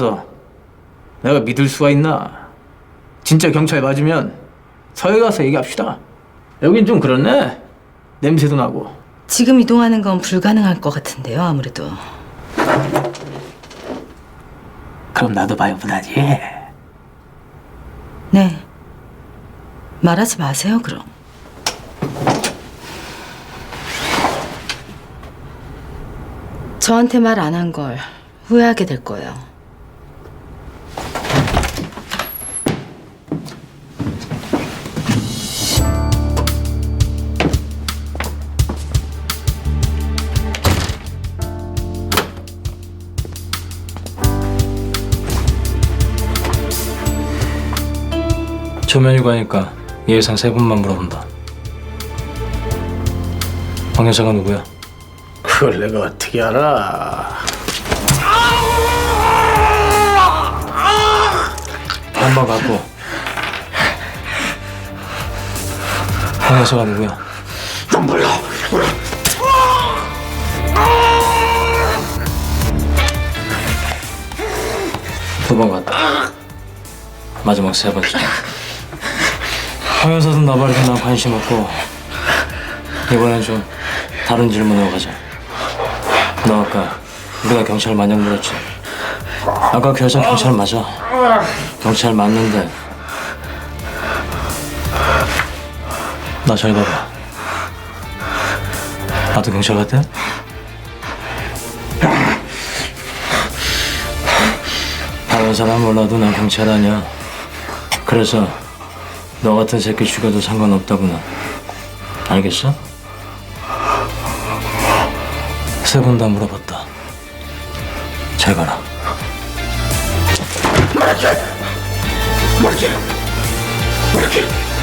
서 내가 믿을 수가 있나? 진짜 경찰 맞으면 서해 가서 얘기합시다. 여긴 좀 그렇네. 냄새도 나고. 지금 이동하는 건 불가능할 것 같은데요, 아무래도. 그럼 나도 봐요분하지. 네. 말하지 마세요, 그럼. 저한테 말 안 한 걸 후회하게 될 거예요. 조면휴가니까 예상 세 분만 물어본다. 황 여사가 누구야? 그걸 내가 어떻게 알아? 한번 갖고. 황 여사가 누구야? 난 몰라. 몰라. 두번 갔다. 마지막 세 번째. 나발이도 난 관심 없고 이번엔 좀 다른 질문으로 가자. 너 아까 우리가 경찰 마냥 물었지? 아까 그 여자 경찰 맞아. 경찰 맞는데 나 잘 봐봐. 나도 경찰 같아? 다른 사람 몰라도 난 경찰 아니야. 그래서 너 같은 새끼 죽여도 상관없다구나. 알겠어? 세 번 다 물어봤다. 잘 가라. 말할게. 말할게. 말할게.